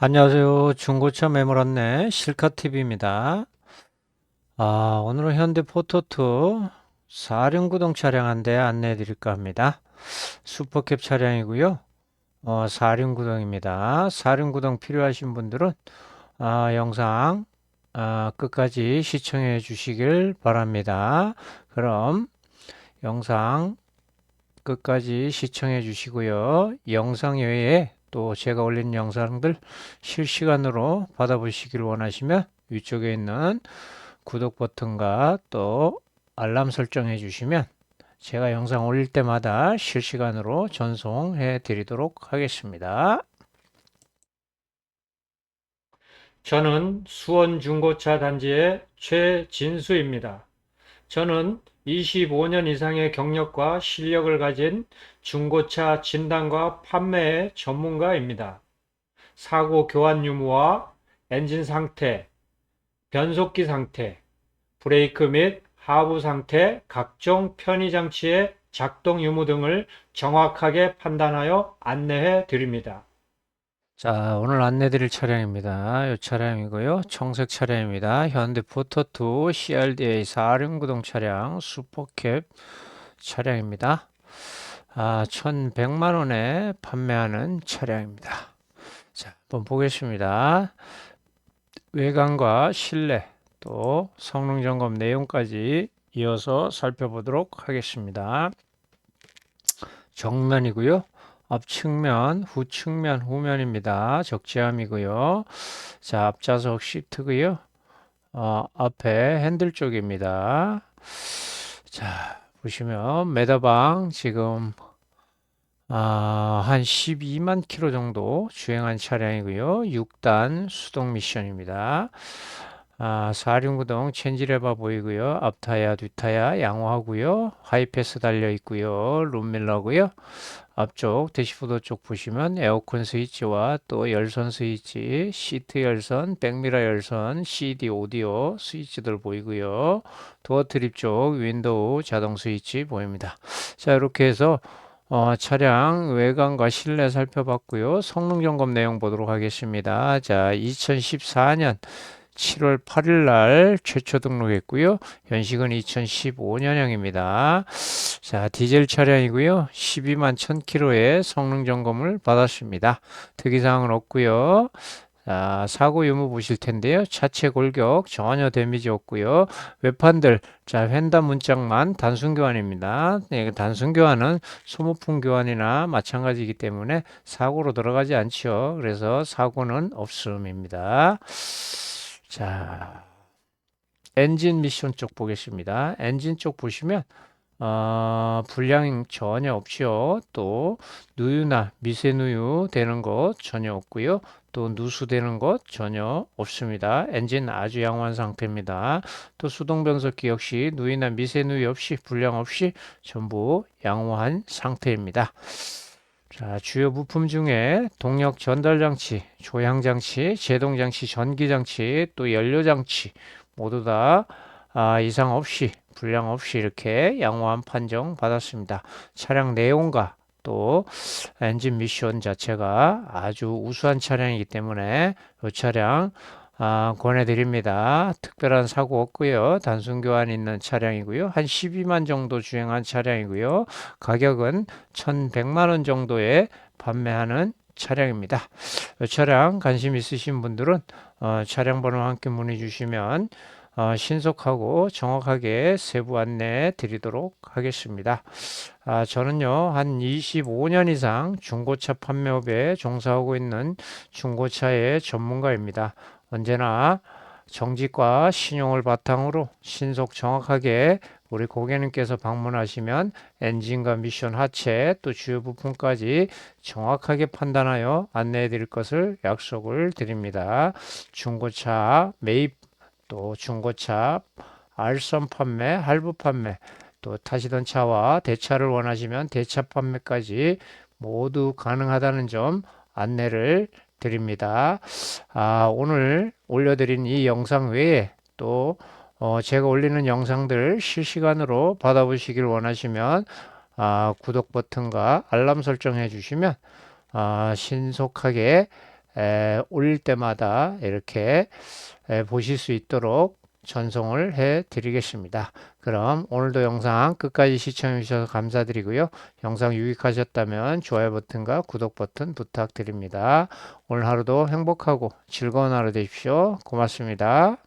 안녕하세요. 중고차 매물 안내 실카TV입니다. 아, 오늘은 현대 포토2 4륜구동 차량 한 대 안내해 드릴까 합니다. 슈퍼캡 차량이고요. 어, 4륜구동입니다. 4륜구동 필요하신 분들은 아, 영상 아, 끝까지 시청해 주시길 바랍니다. 그럼 영상 끝까지 시청해 주시고요. 영상 외에 또 제가 올린 영상들 실시간으로 받아보시길 원하시면 위쪽에 있는 구독 버튼과 또 알람 설정해 주시면 제가 영상 올릴 때마다 실시간으로 전송해 드리도록 하겠습니다. 저는 수원 중고차 단지의 최진수입니다. 저는 25년 이상의 경력과 실력을 가진 중고차 진단과 판매의 전문가입니다. 사고 교환 유무와 엔진 상태, 변속기 상태, 브레이크 및 하부 상태, 각종 편의 장치의 작동 유무 등을 정확하게 판단하여 안내해 드립니다. 자, 오늘 안내 드릴 차량입니다. 이 차량이고요. 청색 차량입니다. 현대 포토2 CRDA 4륜구동 차량 슈퍼캡 차량입니다. 아, 1100만 원에 판매하는 차량입니다. 자, 한번 보겠습니다. 외관과 실내 또 성능 점검 내용까지 이어서 살펴보도록 하겠습니다. 정면이고요. 앞측면, 후측면, 후면입니다. 적재함이고요. 자, 앞좌석 시트고요. 어, 앞에 핸들 쪽입니다. 자, 보시면 메다방 지금 아, 한 12만 킬로 정도 주행한 차량이고요. 6단 수동 미션입니다. 아, 4륜구동 체인지레바 보이고요. 앞타야, 뒷타야 양호하고요. 하이패스 달려 있고요. 룸밀러고요. 앞쪽 대시보드 쪽 보시면 에어컨 스위치와 또 열선 스위치, 시트 열선, 백미러 열선, CD 오디오 스위치들 보이고요. 도어 트립 쪽 윈도우 자동 스위치 보입니다. 자, 이렇게 해서 어, 차량 외관과 실내 살펴봤고요. 성능 점검 내용 보도록 하겠습니다. 자, 2014년 7월 8일 날 최초 등록했고요. 연식은 2015년형입니다. 자, 디젤 차량이고요. 12만 1000km의 성능 점검을 받았습니다. 특이사항은 없고요. 자, 사고 유무 보실 텐데요. 차체 골격 전혀 데미지 없고요. 외판들 자, 횡단 문짝만 단순 교환입니다. 네, 단순 교환은 소모품 교환이나 마찬가지이기 때문에 사고로 들어가지 않죠. 그래서 사고는 없음입니다. 자, 엔진 미션 쪽 보겠습니다. 엔진 쪽 보시면 어, 불량 전혀 없죠. 또 누유나 미세누유 되는 것 전혀 없고요. 또 누수되는 것 전혀 없습니다. 엔진 아주 양호한 상태입니다. 또 수동 변속기 역시 누이나 미세누유 없이 불량 없이 전부 양호한 상태입니다. 자, 주요 부품 중에 동력 전달 장치, 조향 장치, 제동 장치, 전기 장치, 또 연료 장치 모두 다 아, 이상 없이 불량 없이 이렇게 양호한 판정 받았습니다. 차량 내용과 또 엔진 미션 자체가 아주 우수한 차량이기 때문에 이 차량 아, 권해드립니다. 특별한 사고 없고요. 단순 교환 있는 차량이고요. 한 12만 정도 주행한 차량이고요. 가격은 1,100만 원 정도에 판매하는 차량입니다. 이 차량 관심 있으신 분들은 어, 차량 번호 함께 문의 주시면 어, 신속하고 정확하게 세부 안내 드리도록 하겠습니다. 아, 저는요, 한 25년 이상 중고차 판매업에 종사하고 있는 중고차의 전문가입니다. 언제나 정직과 신용을 바탕으로 신속 정확하게 우리 고객님께서 방문하시면 엔진과 미션 하체 또 주요 부품까지 정확하게 판단하여 안내해 드릴 것을 약속을 드립니다. 중고차 매입 또 중고차 알선 판매, 할부 판매 또 타시던 차와 대차를 원하시면 대차 판매까지 모두 가능하다는 점 안내를 드립니다. 아, 오늘 올려드린 이 영상 외에 또 어, 제가 올리는 영상들 실시간으로 받아보시길 원하시면 아, 구독 버튼과 알람 설정해 주시면 아, 신속하게 에, 올릴 때마다 이렇게 에, 보실 수 있도록 전송을 해 드리겠습니다. 그럼 오늘도 영상 끝까지 시청해 주셔서 감사드리고요. 영상 유익하셨다면 좋아요 버튼과 구독 버튼 부탁드립니다. 오늘 하루도 행복하고 즐거운 하루 되십시오. 고맙습니다.